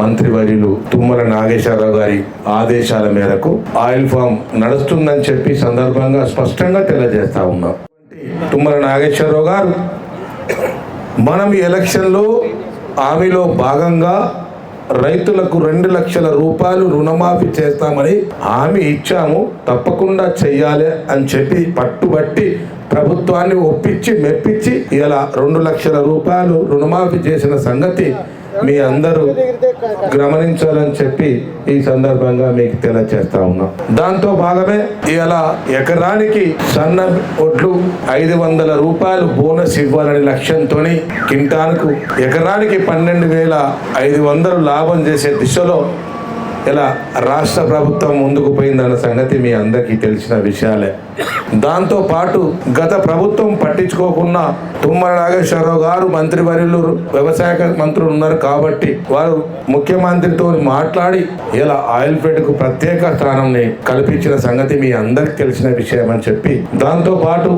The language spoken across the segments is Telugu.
మంత్రివర్యులు తుమ్మల నాగేశ్వరరావు గారి ఆదేశాల మేరకు ఆయిల్ ఫామ్ నడుస్తుందని చెప్పి సందర్భంగా స్పష్టంగా తెలియజేస్తా ఉన్నాం. తుమ్మల నాగేశ్వరరావు గారు మనం ఎలక్షన్లో హామీలో భాగంగా రైతులకు రెండు లక్షల రూపాయలు రుణమాఫీ చేస్తామని హామీ ఇచ్చాము తప్పకుండా చెయ్యాలి అని చెప్పి పట్టుబట్టి ప్రభుత్వాన్ని ఒప్పించి మెప్పించి ఇలా రెండు లక్షల రూపాయలు రుణమాఫీ చేసిన సంగతి మీ అందరూ గమనించాలని చెప్పి ఈ సందర్భంగా మీకు తెలియజేస్తా ఉన్నాం. దాంతో భాగమే ఇలా ఎకరానికి సన్న ఒడ్లు ఐదు వందల రూపాయలు బోనస్ ఇవ్వాలనే లక్ష్యంతో కింటాన్కు ఎకరానికి పన్నెండు వేల ఐదు వందలు లాభం చేసే దిశలో ఇలా రాష్ట్ర ప్రభుత్వం ముందుకు పోయిందన్న సంగతి మీ అందరికీ తెలిసిన విషయాలే. దాంతో పాటు గత ప్రభుత్వం పట్టించుకోకుండా తుమ్మల నాగేశ్వరరావు గారు మంత్రివర్యులు వ్యవసాయ మంత్రులు ఉన్నారు కాబట్టి వారు ముఖ్యమంత్రితో మాట్లాడి ఇలా ఆయిల్ ఫెడ్కు ప్రత్యేక స్థానంని కల్పించిన సంగతి మీ అందరికి తెలిసిన విషయం అని చెప్పి దాంతో పాటు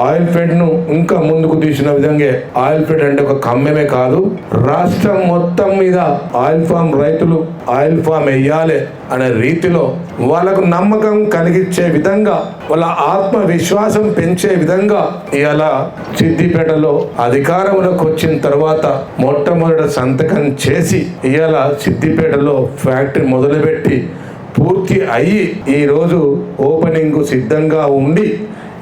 ఆయిల్ ఫెడ్ను ఇంకా ముందుకు తీసిన విధంగా ఆయిల్ ఫెడ్ అంటే ఒక కమ్మెమే కాదు రాష్ట్రం మొత్తం మీద ఆయిల్ ఫామ్ రైతులు ఆయిల్ ఫామ్ వెయ్యాలి అనే రీతిలో వాళ్ళకు నమ్మకం కలిగించే విధంగా వాళ్ళ ఆత్మవిశ్వాసం పెంచే విధంగా ఇలా సిద్దిపేటలో అధికారంలోకి వచ్చిన తర్వాత మొట్టమొదటి సంతకం చేసి ఇలా సిద్దిపేటలో ఫ్యాక్టరీ మొదలుపెట్టి పూర్తి అయ్యి ఈరోజు ఓపెనింగ్ సిద్ధంగా ఉండి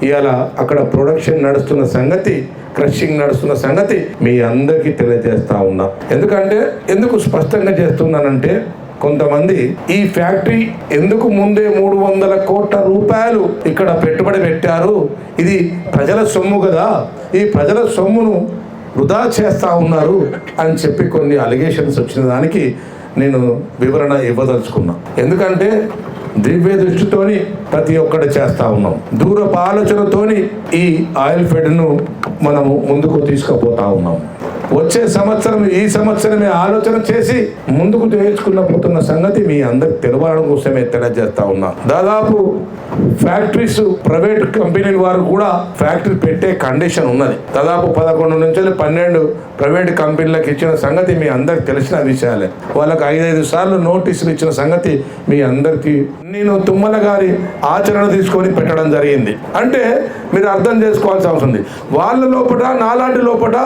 ఇవాళ అక్కడ ప్రొడక్షన్ నడుస్తున్న సంగతి క్రషింగ్ నడుస్తున్న సంగతి మీ అందరికీ తెలియజేస్తా ఉన్నా. ఎందుకంటే ఎందుకు స్పష్టంగా చేస్తున్నానంటే కొంతమంది ఈ ఫ్యాక్టరీ ఎందుకు ముందే మూడు వందల కోట్ల రూపాయలు ఇక్కడ పెట్టుబడి పెట్టారు? ఇది ప్రజల సొమ్ము కదా. ఈ ప్రజల సొమ్మును వృధా చేస్తూ ఉన్నారు అని చెప్పి కొన్ని అలిగేషన్స్ వచ్చిన దానికి నేను వివరణ ఇవ్వదలుచుకున్నా. ఎందుకంటే దివ్య దృష్టితోని ప్రతి ఒక్కటి చేస్తూ ఉన్నాం. దూరపు ఆలోచనతోని ఈ ఆయిల్ ఫెడ్ను మనము ముందుకు తీసుకుపోతా ఉన్నాం. వచ్చే సంవత్సరం ఈ సంవత్సరమే ఆలోచన చేసి ముందుకు తెచ్చుకున్న పోతున్న సంగతి మీ అందరికి తెలవడం కోసమే తెలియజేస్తా ఉన్నా. దాదాపు ఫ్యాక్టరీస్ ప్రైవేట్ కంపెనీల వారు కూడా ఫ్యాక్టరీ పెట్టే కండిషన్ ఉన్నది. దాదాపు పదకొండు నుంచి పన్నెండు ప్రైవేట్ కంపెనీలకు ఇచ్చిన సంగతి మీ అందరికి తెలిసిన విషయాలే. వాళ్ళకి ఐదైదు సార్లు నోటీసులు ఇచ్చిన సంగతి మీ అందరికీ నేను తుమ్మల గారి ఆచరణ తీసుకొని పెట్టడం జరిగింది. అంటే మీరు అర్థం చేసుకోవాల్సి అవసరం ఉంది. వాళ్ళ లోపల నాలాంటి లోపల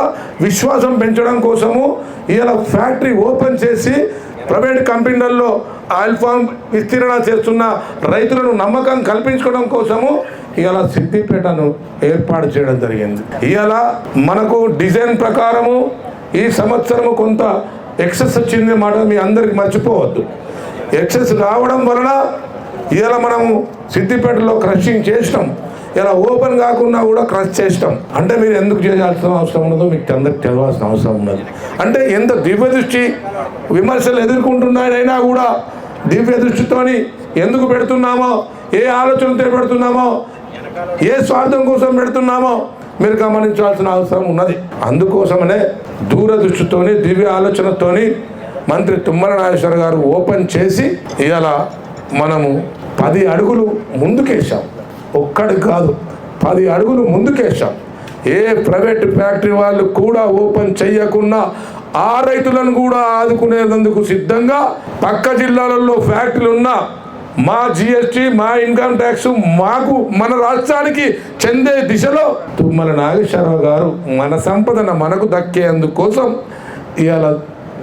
విశ్వాసం పెంచడం కోసము ఇలా ఫ్యాక్టరీ ఓపెన్ చేసి ప్రైవేట్ కంపెనీలలో ఆయిల్ ఫామ్ విస్తీర్ణ చేస్తున్న రైతులను నమ్మకం కల్పించుకోవడం కోసము ఇవాళ సిద్దిపేటను ఏర్పాటు చేయడం జరిగింది. ఇవాళ మనకు డిజైన్ ప్రకారము ఈ సంవత్సరము కొంత ఎక్సెస్ వచ్చింది మాట మీ అందరికి మర్చిపోవద్దు. ఎక్సెస్ రావడం వలన ఇవాళ మనము సిద్దిపేటలో క్రషింగ్ చేసినాం. ఇలా ఓపెన్ కాకుండా కూడా క్రష్ చేస్తాం. అంటే మీరు ఎందుకు చేయాల్సిన అవసరం ఉన్నదో మీకు అందరికి తెలవాల్సిన అవసరం ఉన్నది అంటే ఎంత దివ్య దృష్టి విమర్శలు ఎదుర్కొంటున్నాడైనా కూడా దివ్య దృష్టితోని ఎందుకు పెడుతున్నామో ఏ ఆలోచనతో పెడుతున్నామో ఏ స్వార్థం కోసం పెడుతున్నామో మీరు గమనించాల్సిన అవసరం ఉన్నది. అందుకోసమనే దూరదృష్టితోని దివ్య ఆలోచనతోని మంత్రి తుమ్మల నాగేశ్వర గారు ఓపెన్ చేసి ఇవాళ మనము పది అడుగులు ముందుకేసాం ఒక్కడు కాదు పది అడుగులు ముందుకేశాం. ఏ ప్రైవేట్ ఫ్యాక్టరీ వాళ్ళు కూడా ఓపెన్ చేయకుండా ఆ రైతులను కూడా ఆదుకునేందుకు సిద్ధంగా పక్క జిల్లాలలో ఫ్యాక్టరీలు ఉన్నా మా జిఎస్టి మా ఇన్కమ్ ట్యాక్స్ మాకు మన రాష్ట్రానికి చెందే దిశలో తుమ్మల నాగేశ్వరరావు గారు మన సంపదన మనకు దక్కేందుకోసం ఇవాళ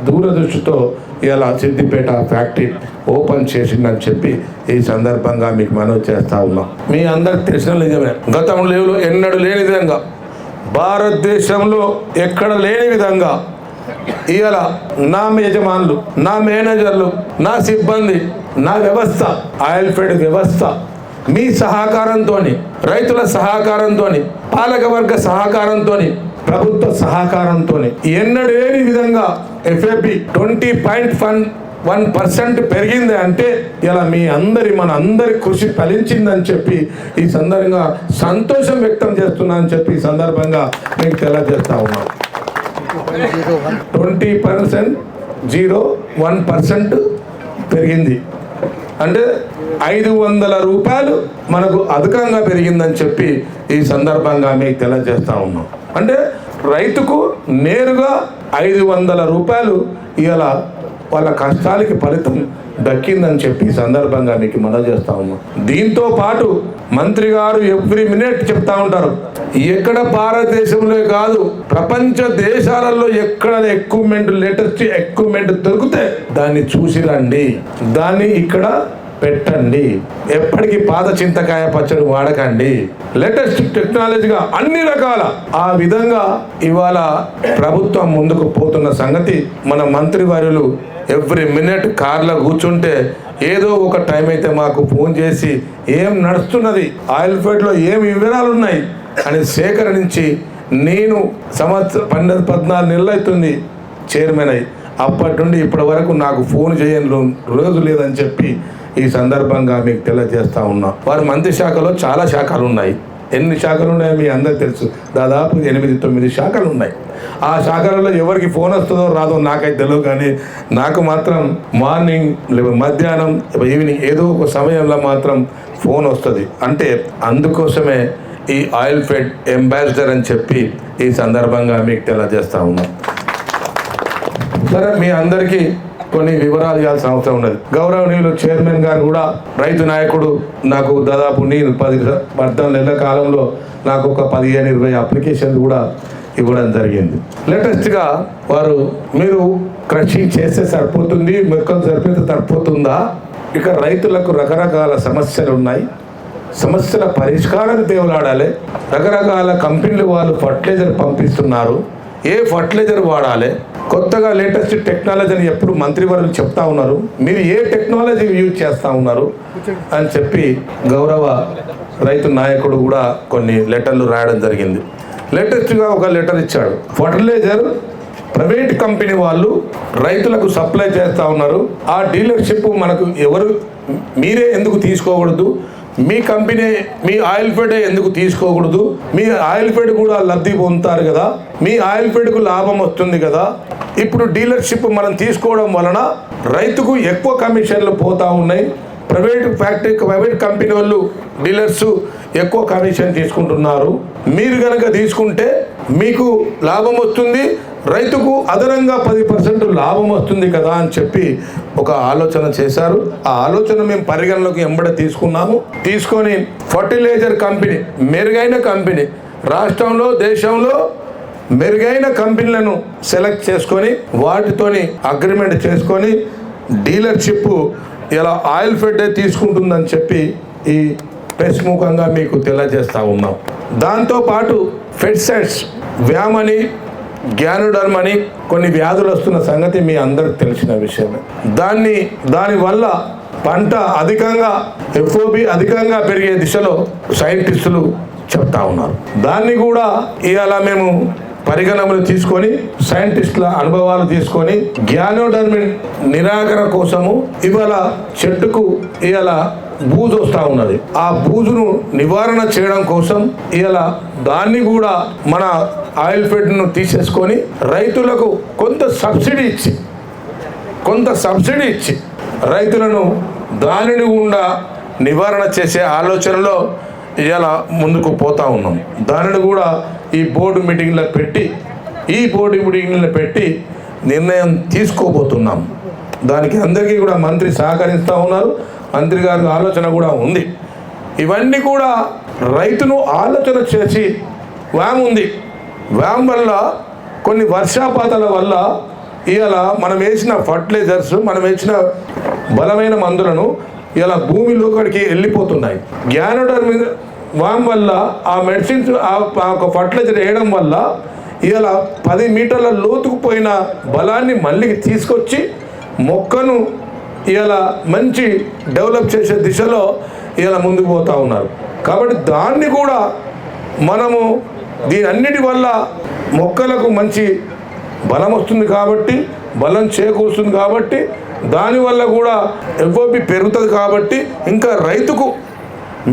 దూరదృష్టితో ఇలా సిద్దిపేట ఫ్యాక్టరీ ఓపెన్ చేసిందని చెప్పి ఈ సందర్భంగా మీకు మనవి చేస్తా ఉన్నాం. మీ అందరికి తెలిసిన నిజమే. గతంలో ఎన్నడూ లేని విధంగా భారతదేశంలో ఎక్కడ లేని విధంగా ఇవాళ నా యజమానులు నా మేనేజర్లు నా సిబ్బంది నా వ్యవస్థ ఆయిల్ ఫెడ్ వ్యవస్థ మీ సహకారంతో రైతుల సహకారంతో పాలకవర్గ సహకారంతో ప్రభుత్వ సహకారంతో ఎన్నడూ లేని విధంగా FAP twenty point one one percent పెరిగింది అంటే ఇలా మీ అందరి మన అందరి కృషి ఫలించిందని చెప్పి ఈ సందర్భంగా సంతోషం వ్యక్తం చేస్తున్నా అని చెప్పి ఈ సందర్భంగా మీకు తెలియజేస్తా ఉన్నాం. Twenty percent zero one percent పెరిగింది. అంటే ఐదు వందల రూపాయలు మనకు అధికంగా పెరిగిందని చెప్పి ఈ సందర్భంగా మీకు తెలియజేస్తా ఉన్నాం. అంటే రైతుకు నేరుగా ఐదు వందల రూపాయలు ఇవాళ వాళ్ళ కష్టాలకి ఫలితం దక్కిందని చెప్పి ఈ సందర్భంగా మీకు మనం చేస్తా ఉన్నాం. దీంతో పాటు మంత్రి గారు ఎవ్రీ మినిట్ చెప్తా ఉంటారు. ఎక్కడ భారతదేశంలో కాదు ప్రపంచ దేశాలలో ఎక్కడ ఎక్విప్మెంట్ లేటెస్ట్ ఎక్విప్మెంట్ దొరికితే దాన్ని చూసి రండి. దాన్ని ఇక్కడ పెట్టండి. ఎప్పటికీ పాత చింతకాయ పచ్చడి వాడకండి. లేటెస్ట్ టెక్నాలజీగా అన్ని రకాల ఆ విధంగా ఇవాళ ప్రభుత్వం ముందుకు పోతున్న సంగతి మన మంత్రివర్యులు ఎవ్రీ మినిట్ కార్లో కూర్చుంటే ఏదో ఒక టైం అయితే మాకు ఫోన్ చేసి ఏం నడుస్తున్నది? ఆయిల్ ఫీల్డ్లో ఏం వివరాలు ఉన్నాయి అని సేకరించి నేను సంవత్సరం పన్నెండు పద్నాలుగు నెలలు అవుతుంది చైర్మన్ అయ్యి అప్పటి నుండి ఇప్పటి వరకు నాకు ఫోన్ చేయని రోజు లేదని చెప్పి ఈ సందర్భంగా మీకు తెలియజేస్తా ఉన్నా. వారి మంత్రి శాఖలో చాలా శాఖలు ఉన్నాయి ఎన్ని శాఖలు ఉన్నాయో మీ అందరు తెలుసు. దాదాపు ఎనిమిది తొమ్మిది శాఖలు ఉన్నాయి ఆ శాఖలలో ఎవరికి ఫోన్ వస్తుందో రాదో నాకైతే తెలియదు కానీ నాకు మాత్రం మార్నింగ్ లేదా మధ్యాహ్నం ఈవినింగ్ ఏదో ఒక సమయంలో మాత్రం ఫోన్ వస్తుంది. అంటే అందుకోసమే ఈ ఆయిల్ ఫెడ్ అంబాసిడర్ అని చెప్పి ఈ సందర్భంగా మీకు తెలియజేస్తా ఉన్నాం. సరే మీ అందరికీ కొన్ని వివరాలు ఇవ్వాల్సిన అవసరం ఉన్నది. గౌరవనీయులు చైర్మన్ గారు కూడా రైతు నాయకుడు నాకు దాదాపు నేను పది పద్నాలుగు నెలల కాలంలో నాకు ఒక పదిహేను ఇరవై అప్లికేషన్లు కూడా ఇవ్వడం జరిగింది. లేటెస్ట్గా వారు మీరు కృషి చేస్తే సరిపోతుంది మొక్కలు సరిపోతే సరిపోతుందా? ఇక రైతులకు రకరకాల సమస్యలు ఉన్నాయి. సమస్యల పరిష్కారం దేవులాడాలి. రకరకాల కంపెనీలు వాళ్ళు ఫర్టిలైజర్ పంపిస్తున్నారు. ఏ ఫర్టిలైజర్ వాడాలి? కొత్తగా లేటెస్ట్ టెక్నాలజీ అని ఎప్పుడు మంత్రివర్యులు చెప్తా ఉన్నారు. మీరు ఏ టెక్నాలజీ యూజ్ చేస్తూ ఉన్నారు? అని చెప్పి గౌరవ రైతు నాయకుడు కూడా కొన్ని లెటర్లు రాయడం జరిగింది. లేటెస్ట్గా ఒక లెటర్ ఇచ్చాడు. ఫర్టిలైజర్ ప్రైవేట్ కంపెనీ వాళ్ళు రైతులకు సప్లై చేస్తూ ఉన్నారు. ఆ డీలర్షిప్ మనకు ఎవరు మీరే ఎందుకు తీసుకోకూడదు? మీ కంపెనీ మీ ఆయిల్ ఫెడ్ ఎందుకు తీసుకోకూడదు? మీ ఆయిల్ ఫెడ్ కూడా లబ్ధి పొందుతారు కదా? మీ ఆయిల్ ఫెడ్కు లాభం వస్తుంది కదా? ఇప్పుడు డీలర్షిప్ మనం తీసుకోవడం వలన రైతుకు ఎక్కువ కమిషన్లు పోతా ఉన్నాయి. ప్రైవేట్ ఫ్యాక్టరీ ప్రైవేట్ కంపెనీ వాళ్ళు డీలర్స్ ఎక్కువ కమిషన్ తీసుకుంటున్నారు. మీరు కనుక తీసుకుంటే మీకు లాభం వస్తుంది రైతుకు అదనంగా పది పర్సెంట్ లాభం వస్తుంది కదా అని చెప్పి ఒక ఆలోచన చేశారు. ఆ ఆలోచన మేము పరిగణలోకి ఎంబడ తీసుకున్నాము. తీసుకొని ఫర్టిలైజర్ కంపెనీ మెరుగైన కంపెనీ రాష్ట్రంలో దేశంలో మెరుగైన కంపెనీలను సెలెక్ట్ చేసుకొని వాటితోని అగ్రిమెంట్ చేసుకొని డీలర్షిప్ ఇలా ఆయిల్ ఫెడ్ తీసుకుంటుందని చెప్పి ఈ ప్రెస్ ముఖంగా మీకు తెలియజేస్తా ఉన్నాం. దాంతోపాటు ఫెడ్సెట్స్ వ్యామని గ్యానుడర్మ్ కొన్ని వ్యాధులు వస్తున్న సంగతి మీ అందరికి తెలిసిన విషయమే. దాన్ని దానివల్ల పంట అధికంగా ఎఫ్ఓబి అధికంగా పెరిగే దిశలో సైంటిస్టులు చెప్తా ఉన్నారు. దాన్ని కూడా ఇవాళ మేము పరిగణనలు తీసుకొని సైంటిస్టుల అనుభవాలు తీసుకొని గ్యానోడర్మిన్ నిరాకరణ కోసము ఇవాళ చెట్టుకు ఇవాళ బూజు వస్తూ ఉన్నది. ఆ బూజును నివారణ చేయడం కోసం ఇలా దాన్ని కూడా మన ఆయిల్ ఫెడ్ను తీసేసుకొని రైతులకు కొంత సబ్సిడీ ఇచ్చి కొంత సబ్సిడీ ఇచ్చి రైతులను దానిని గుండా నివారణ చేసే ఆలోచనలో ఇలా ముందుకు పోతా ఉన్నాం. దానిని కూడా ఈ బోర్డు మీటింగ్లో పెట్టి ఈ బోర్డు మీటింగ్లో పెట్టి నిర్ణయం తీసుకోబోతున్నాం. దానికి అందరికీ కూడా మంత్రి సహకరిస్తూ ఉన్నారు. మంత్రి గారి ఆలోచన కూడా ఉంది. ఇవన్నీ కూడా రైతును ఆలోచన చేసి వాముంది. వ్యామ్ వల్ల కొన్ని వర్షాపాతాల వల్ల ఇవాళ మనం వేసిన ఫర్టిలైజర్స్ మనం వేసిన బలమైన మందులను ఇలా భూమిలోకి వెళ్ళిపోతున్నాయి. గ్యానోడర్మి మీద వామ్ వల్ల ఆ మెడిసిన్స్ ఆ ఒక ఫర్టిలైజర్ వేయడం వల్ల ఇలా పది మీటర్ల లోతుకు పోయిన బలాన్ని మళ్ళీ తీసుకొచ్చి మొక్కను ఇలా మంచి డెవలప్ చేసే దిశలో ఇలా ముందుకు పోతూ ఉన్నారు. కాబట్టి దాన్ని కూడా మనము దీని అన్నిటి వల్ల మొక్కలకు మంచి బలం వస్తుంది కాబట్టి బలం చేకూరుస్తుంది కాబట్టి దానివల్ల కూడా ఎఫ్ఓపి పెరుగుతుంది కాబట్టి ఇంకా రైతుకు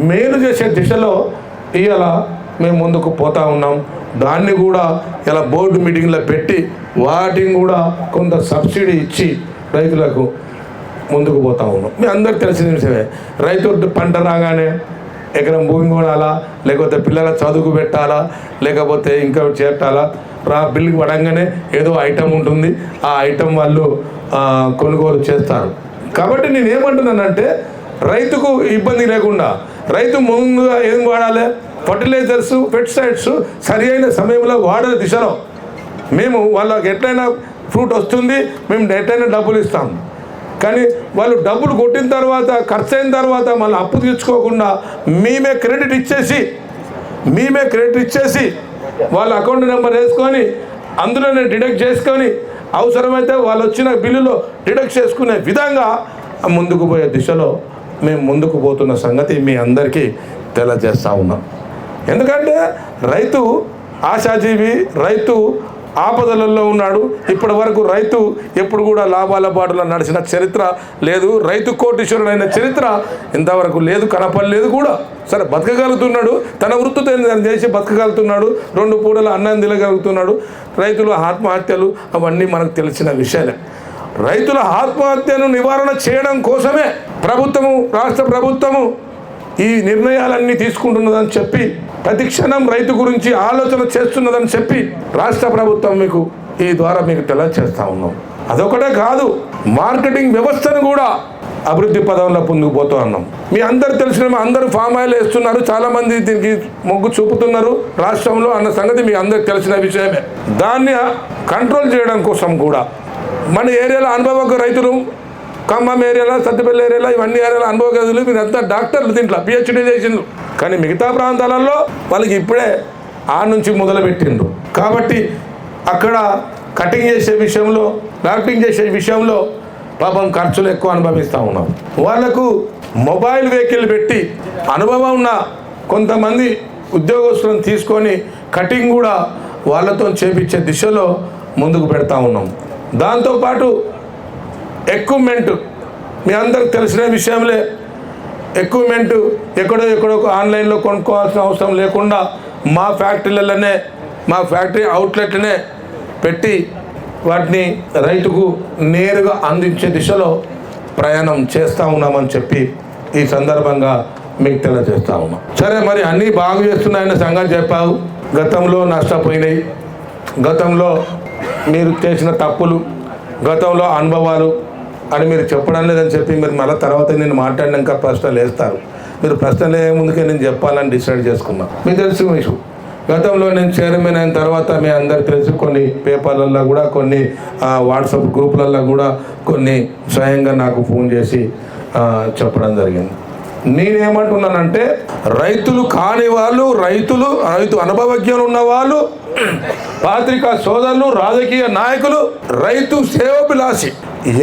మేలు చేసే దిశలో ఇవాళ మేము ముందుకు పోతా ఉన్నాం. దాన్ని కూడా ఇలా బోర్డు మీటింగ్లో పెట్టి వాటిని కూడా కొంత సబ్సిడీ ఇచ్చి రైతులకు ముందుకు పోతా ఉన్నాం. మీ అందరికి తెలిసిన విషయమే రైతు పంట రాగానే ఎకరం భూమి కొనాలా? లేకపోతే పిల్లల చదువుకు పెట్టాలా? లేకపోతే ఇంకా చేర్టాలా రా బిల్లుకి పడంగానే ఏదో ఐటమ్ ఉంటుంది. ఆ ఐటమ్ వాళ్ళు కొనుగోలు చేస్తారు. కాబట్టి నేను ఏమంటున్నానంటే రైతుకు ఇబ్బంది లేకుండా రైతు ముందుగా ఏం వాడాలి? ఫర్టిలైజర్స్ పెస్టిసైడ్స్ సరి అయిన సమయంలో వాడే దిశలో మేము వాళ్ళకి ఎట్లయినా ఫ్రూట్ వస్తుంది మేము ఎట్లయినా డబ్బులు ఇస్తాం. కానీ వాళ్ళు డబ్బులు కొట్టిన తర్వాత ఖర్చు అయిన తర్వాత మళ్ళీ అప్పు తీర్చుకోకుండా మేమే క్రెడిట్ ఇచ్చేసి మేమే క్రెడిట్ ఇచ్చేసి వాళ్ళ అకౌంట్ నెంబర్ వేసుకొని అందులోనే డిడక్ట్ చేసుకొని అవసరమైతే వాళ్ళు వచ్చిన బిల్లులో డిడక్ట్ చేసుకునే విధంగా ముందుకు పోయే దిశలో మేము ముందుకు పోతున్న సంగతి మీ అందరికీ తెలియజేస్తూ ఉన్నాం. ఎందుకంటే రైతు ఆశాజీవి రైతు ఆపదలలో ఉన్నాడు. ఇప్పటి వరకు రైతు ఎప్పుడు కూడా లాభాల బాటలో నడిచిన చరిత్ర లేదు. రైతు కోటీశ్వరుడైన చరిత్ర ఇంతవరకు లేదు కనపడలేదు కూడా. సరే బతకగలుగుతున్నాడు. తన వృత్తితో ఏదైనా చేసి బతకగలుగుతున్నాడు. రెండు పూటల అన్నం తినగలుగుతున్నాడు. రైతుల ఆత్మహత్యలు అవన్నీ మనకు తెలిసిన విషయాలే. రైతుల ఆత్మహత్యను నివారణ చేయడం కోసమే ప్రభుత్వము రాష్ట్ర ప్రభుత్వము ఈ నిర్ణయాలన్నీ తీసుకుంటున్నదని చెప్పి ప్రతి క్షణం రైతు గురించి ఆలోచన చేస్తున్నదని చెప్పి రాష్ట్ర ప్రభుత్వం మీకు ఈ ద్వారా మీకు తెలియజేస్తా ఉన్నాం. అదొకటే కాదు మార్కెటింగ్ వ్యవస్థను కూడా అభివృద్ధి పదంలో ముందుకు పోతూ ఉన్నాం. మీ అందరు తెలిసిన అందరూ ఫామ్ ఆయిల్ వేస్తున్నారు చాలా మంది దీనికి మొగ్గు చూపుతున్నారు. రాష్ట్రంలో అన్న సంగతి మీ అందరికి తెలిసిన విషయమే. దాన్ని కంట్రోల్ చేయడం కోసం కూడా మన ఏరియాలో అనుభవక రైతులు ఖమ్మం ఏరియాలో సత్తుపల్లి ఏరియాలో ఇవన్నీ ఏరియాలో అనుభవ గదులు మీరంతా డాక్టర్లు దీంట్లో పిహెచ్డీ చేసిండ్రు కానీ మిగతా ప్రాంతాలలో వాళ్ళకి ఇప్పుడే ఆ నుంచి మొదలుపెట్టిండ్రు. కాబట్టి అక్కడ కటింగ్ చేసే విషయంలో డాక్టింగ్ చేసే విషయంలో పాపం ఖర్చులు ఎక్కువ అనుభవిస్తూ ఉన్నాం. వాళ్ళకు మొబైల్ వెహికల్ పెట్టి అనుభవం ఉన్న కొంతమంది ఉద్యోగస్తులను తీసుకొని కటింగ్ కూడా వాళ్ళతో చేపించే దిశలో ముందుకు పెడతా ఉన్నాం. దాంతోపాటు ఎక్విప్మెంట్ మీ అందరికి తెలిసిన విషయంలే ఎక్విప్మెంట్ ఎక్కడో ఎక్కడో ఆన్లైన్లో కొనుక్కోవాల్సిన అవసరం లేకుండా మా ఫ్యాక్టరీలలోనే మా ఫ్యాక్టరీ అవుట్లెట్లనే పెట్టి వాటిని రైతుకు నేరుగా అందించే దిశలో ప్రయాణం చేస్తూ ఉన్నామని చెప్పి ఈ సందర్భంగా మీకు తెలియజేస్తూ ఉన్నాం. సరే మరి అన్నీ బాగు చేస్తున్నాయన్న సంగతి చెప్పావు. గతంలో నష్టపోయినాయి. గతంలో మీరు చేసిన తప్పులు గతంలో అనుభవాలు అని మీరు చెప్పడం లేదని చెప్పి మీరు మళ్ళీ తర్వాత నేను మాట్లాడినాక ప్రశ్నలు వేస్తారు. మీరు ప్రశ్నలు ఏ ముందుకే నేను చెప్పాలని డిసైడ్ చేసుకున్నా. మీకు తెలుసు మీకు గతంలో నేను చైర్మన్ అయిన తర్వాత మీ అందరికి తెలుసు కొన్ని పేపర్లలో కూడా కొన్ని వాట్సాప్ గ్రూపులలో కూడా కొన్ని స్వయంగా నాకు ఫోన్ చేసి చెప్పడం జరిగింది. నేనేమంటున్నానంటే రైతులు కాని వాళ్ళు రైతులు రైతు అనుభవజ్ఞులు ఉన్న వాళ్ళు పాత్రికా సోదరులు రాజకీయ నాయకులు రైతు సేవభిలాషి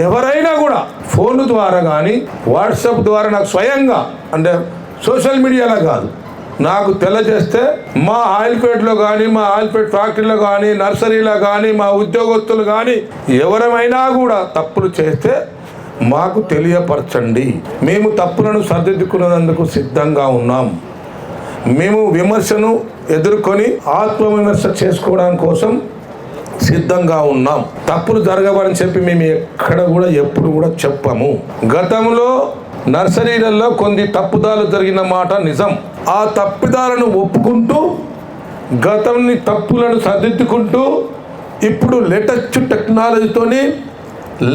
ఎవరైనా కూడా ఫోన్ ద్వారా కానీ వాట్సాప్ ద్వారా నాకు స్వయంగా అంటే సోషల్ మీడియాలో కాదు నాకు తెలియజేస్తే మా ఆయిల్పేట్లో కానీ మా ఆయిల్పేట్ ఫ్యాక్టరీలో కానీ నర్సరీలో కానీ మా ఉద్యోగస్తులు కానీ ఎవరమైనా కూడా తప్పులు చేస్తే మాకు తెలియపరచండి. మేము తప్పులను సరిదిద్దుకునేందుకు సిద్ధంగా ఉన్నాం. మేము విమర్శను ఎదుర్కొని ఆత్మవిమర్శ చేసుకోవడం కోసం సిద్ధంగా ఉన్నాం. తప్పులు జరగవని చెప్పి మేము ఎక్కడ కూడా ఎప్పుడు కూడా చెప్పము. గతంలో నర్సరీలలో కొన్ని తప్పుదాలు జరిగిన మాట నిజం. ఆ తప్పిదాలను ఒప్పుకుంటూ గతంని తప్పులను సరిదిద్దుకుంటూ ఇప్పుడు లేటెస్ట్ టెక్నాలజీతోని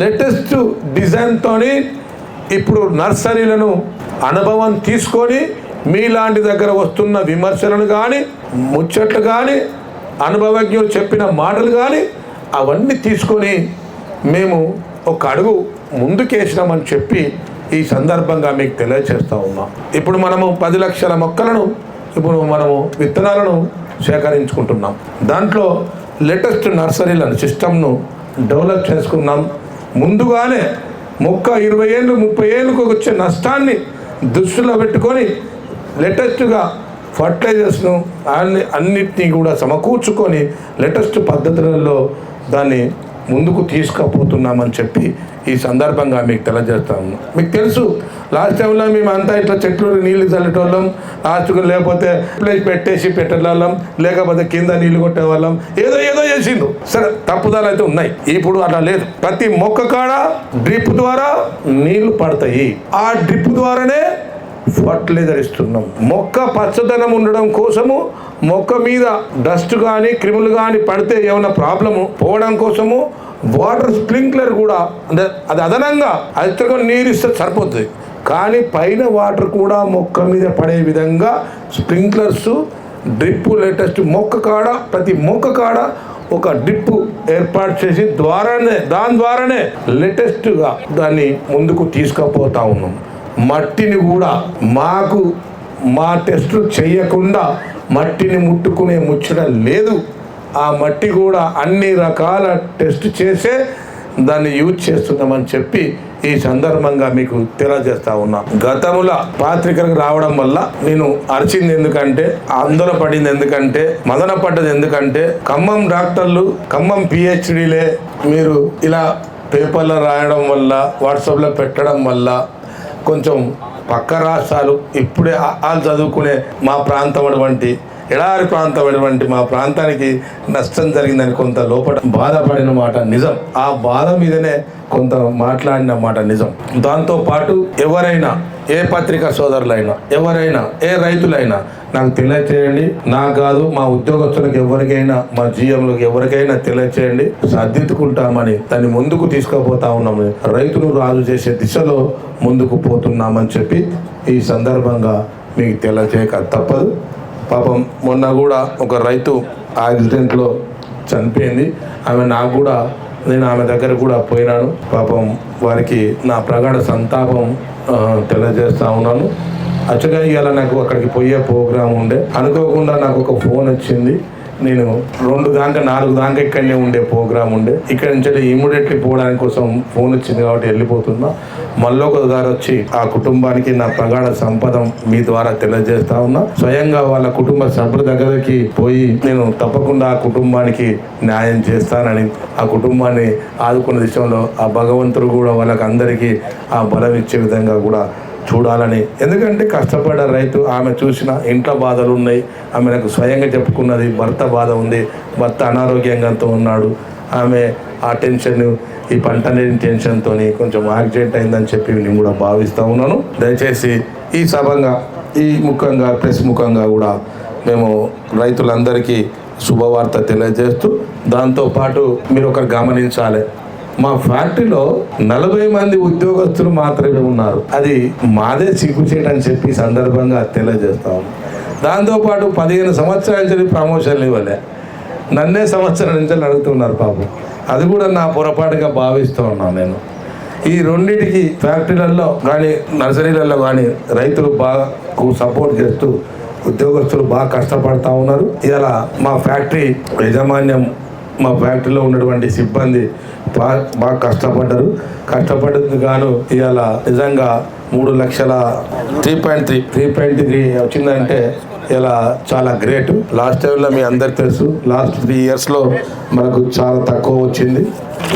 లేటెస్ట్ డిజైన్తో ఇప్పుడు నర్సరీలను అనుభవం తీసుకొని మీలాంటి దగ్గర వస్తున్న విమర్శలను కానీ ముచ్చట్లు కానీ అనుభవజ్ఞులు చెప్పిన మాటలు కానీ అవన్నీ తీసుకొని మేము ఒక అడుగు ముందుకేసినామని చెప్పి ఈ సందర్భంగా మీకు తెలియజేస్తూ ఉన్నాం. ఇప్పుడు మనము పది లక్షల మొక్కలను ఇప్పుడు మనము విత్తనాలను సేకరించుకుంటున్నాం. దాంట్లో లేటెస్ట్ నర్సరీలను సిస్టమ్ను డెవలప్ చేసుకున్నాం. ముందుగానే మొక్క ఇరవై ఏళ్ళు ముప్పై ఏళ్ళకు వచ్చే నష్టాన్ని దృష్టిలో పెట్టుకొని లేటెస్ట్గా ఫర్టిలైజర్స్ను అన్ని అన్నిటినీ కూడా సమకూర్చుకొని లేటెస్ట్ పద్ధతులలో దాన్ని ముందుకు తీసుకుపోతున్నామని చెప్పి ఈ సందర్భంగా మీకు తెలియజేస్తాము మీకు తెలుసు లాస్ట్ టైంలో మేము అంతా ఇట్లా చెట్లు నీళ్ళు చల్లేటోళ్ళం లాస్ట్కు లేకపోతే ప్లేస్ పెట్టేసి పెట్టేవాళ్ళం లేకపోతే కింద నీళ్ళు కొట్టేవాళ్ళం ఏదో ఏదో చేసిండు. సరే తప్పుదాలు అయితే ఉన్నాయి. ఇప్పుడు అట్లా లేదు. ప్రతి మొక్క కాడ డ్రిప్ ద్వారా నీళ్ళు పడతాయి. ఆ డ్రిప్ ద్వారానే ఫర్టిలైజర్ ధరిస్తున్నాం మొక్క పచ్చదనం ఉండడం కోసము మొక్క మీద డస్ట్ కానీ క్రిములు కానీ పడితే ఏమైనా ప్రాబ్లము పోవడం కోసము వాటర్ స్ప్రింక్లర్ కూడా అంటే అది అదనంగా అది నీరు ఇస్తే సరిపోతుంది. కానీ పైన వాటర్ కూడా మొక్క మీద పడే విధంగా స్ప్రింక్లర్స్ డ్రిప్ లేటెస్ట్ మొక్క కాడ ప్రతి మొక్క కాడ ఒక డ్రిప్ ఏర్పాటు చేసి ద్వారానే దాని ద్వారానే లేటెస్ట్గా దాన్ని ముందుకు తీసుకుపోతా ఉన్నాం. మట్టిని కూడా మాకు మా టెస్టులు చేయకుండా మట్టిని ముట్టుకునే ముచ్చట లేదు. ఆ మట్టి కూడా అన్ని రకాల టెస్ట్ చేసే దాన్ని యూజ్ చేస్తున్నామని చెప్పి ఈ సందర్భంగా మీకు తెలియజేస్తా ఉన్నా. గతముల పాత్రికలకు రావడం వల్ల నేను అరిచింది ఎందుకంటే ఆందోళన పడింది ఎందుకంటే మదన పడ్డది ఎందుకంటే ఖమ్మం డాక్టర్లు ఖమ్మం పిహెచ్డీలే మీరు ఇలా పేపర్లో రాయడం వల్ల వాట్సాప్లో పెట్టడం వల్ల కొంచెం పక్క రాష్ట్రాలు ఇప్పుడే వాళ్ళు చదువుకునే మా ప్రాంతం అటువంటి ఎడారి ప్రాంతం అటువంటి మా ప్రాంతానికి నష్టం జరిగిందని కొంత లోపల బాధపడిన మాట నిజం. ఆ బాధ మీదనే కొంత మాట్లాడిన మాట నిజం. దాంతో పాటు ఎవరైనా ఏ పత్రికా సోదరులైనా ఎవరైనా ఏ రైతులైనా నాకు తెలియచేయండి. నాకు కాదు మా ఉద్యోగస్తులకు ఎవరికైనా మా జీఎంలకు ఎవరికైనా తెలియచేయండి. సర్దిద్దుకుంటామని దాన్ని ముందుకు తీసుకుపోతా ఉన్నాము. రైతును రాజు చేసే దిశలో ముందుకు పోతున్నామని చెప్పి ఈ సందర్భంగా మీకు తెలియచేయక తప్పదు. పాపం మొన్న కూడా ఒక రైతు యాక్సిడెంట్లో చనిపోయింది. ఆమె నాకు కూడా నేను ఆమె దగ్గర కూడా పోయినాను. పాపం వారికి నా ప్రగాఢ సంతాపం తెలియజేస్తా ఉన్నాను. యాక్చువల్గా ఇవాళ నాకు అక్కడికి పోయే ప్రోగ్రాం ఉండే. అనుకోకుండా నాకు ఒక ఫోన్ వచ్చింది. నేను రెండు దాకా నాలుగు దాకా ఇక్కడనే ఉండే ప్రోగ్రాం ఉండే. ఇక్కడ నుంచి ఇమీడియట్లీ పోవడానికి కోసం ఫోన్ వచ్చింది కాబట్టి వెళ్ళిపోతున్నా. మళ్ళీ ఒకసారి వచ్చి ఆ కుటుంబానికి నా ప్రగాఢ సంపద మీ ద్వారా తెలియజేస్తా ఉన్నా. స్వయంగా వాళ్ళ కుటుంబ సభ్యుల దగ్గరికి పోయి నేను తప్పకుండా ఆ కుటుంబానికి న్యాయం చేస్తానని ఆ కుటుంబాన్ని ఆదుకున్న విషయంలో ఆ భగవంతుడు కూడా వాళ్ళకి అందరికీ ఆ బలం ఇచ్చే విధంగా కూడా చూడాలని. ఎందుకంటే కష్టపడ్డ రైతు ఆమె చూసిన ఇంట్లో బాధలు ఉన్నాయి. ఆమె నాకు స్వయంగా చెప్పుకున్నది భర్త బాధ ఉంది. భర్త అనారోగ్యంగాతో ఉన్నాడు. ఆమె ఆ టెన్షన్ ఈ పంట లేని టెన్షన్తో కొంచెం యాక్సిడెంట్ అయిందని చెప్పి నేను కూడా భావిస్తూ ఉన్నాను. దయచేసి ఈ సభంగా ఈ ముఖంగా ప్రెస్ ముఖంగా కూడా మేము రైతులందరికీ శుభవార్త తెలియజేస్తూ దాంతోపాటు మీరు ఒకరు గమనించాలి. మా ఫ్యాక్టరీలో నలభై మంది ఉద్యోగస్తులు మాత్రమే ఉన్నారు. అది మాదే సిగ్గుచేటు అని చెప్పి సందర్భంగా తెలియజేస్తాం దాంతోపాటు పదిహేను సంవత్సరాల నుంచి ప్రమోషన్లు ఇవ్వలే. నన్నే సంవత్సరం నుంచి అడుగుతున్నారు పాపం. అది కూడా నా పొరపాటుగా భావిస్తూ ఉన్నాను నేను. ఈ రెండింటికి ఫ్యాక్టరీలలో కానీ నర్సరీలలో కానీ రైతులు బాగా సపోర్ట్ చేస్తూ ఉద్యోగస్తులు బాగా కష్టపడతా ఉన్నారు. ఇలా మా ఫ్యాక్టరీ యాజమాన్యం మా ఫ్యాక్టరీలో ఉన్నటువంటి సిబ్బంది బాగా బాగా కష్టపడ్డారు. కష్టపడ్డది గాను ఇవాళ నిజంగా మూడు లక్షల three point three three point three వచ్చిందంటే ఇలా చాలా గ్రేట్. లాస్ట్ టైంలో మీ అందరికి తెలుసు లాస్ట్ త్రీ ఇయర్స్లో మనకు చాలా తక్కువ వచ్చింది.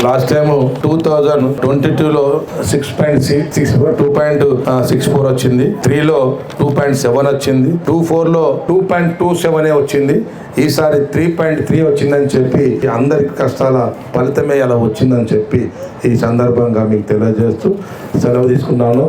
Last time two thousand twenty టూలో six point six two point six four వచ్చింది. త్రీలో టూ పాయింట్ సెవెన్ వచ్చింది. టూ ఫోర్లో టూ పాయింట్ టూ సెవెన్ వచ్చింది. ఈసారి త్రీ పాయింట్ త్రీ వచ్చిందని చెప్పి అందరి కష్టాల ఫలితమే అలా వచ్చిందని చెప్పి ఈ సందర్భంగా మీకు తెలియజేస్తూ సెలవు తీసుకున్నాను